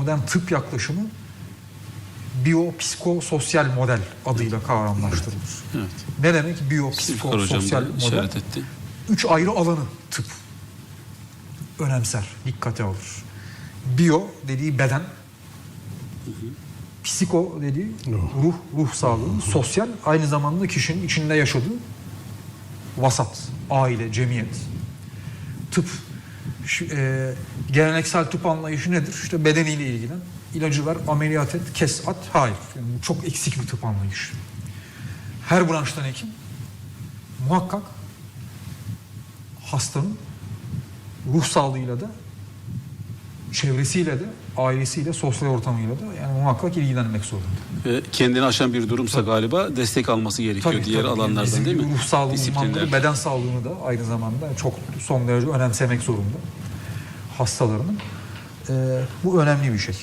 modern tıp yaklaşımı biyopsikososyal model adıyla kavramlaştırılır. Evet. Ne demek biyopsikososyal model? etti. Üç ayrı alanı tıp önemser, dikkate alır. Biyo dediği beden, psiko dediği ruh, ruh sağlığı, sosyal aynı zamanda kişinin içinde yaşadığı vasat, aile, cemiyet. Tıp, e, geleneksel tıp anlayışı nedir? İşte bedeniyle ilgilen. İlacı ver, ameliyat et, kes at. Hayır. Yani çok eksik bir tıp anlayışı. Her branştan hekim muhakkak hastanın ruh sağlığıyla da çevresiyle de ailesiyle sosyal ortamıyla da yani muhakkak ilgilenmek zorunda. Ve kendini aşan bir durumsa galiba destek alması gerekiyor Tabii, diğer tabii. Alanlardan bizim değil mi? Ruh sağlığı uzmanları beden sağlığını da aynı zamanda çok son derece önemsemek zorunda hastalarının. Ee, bu önemli bir şey.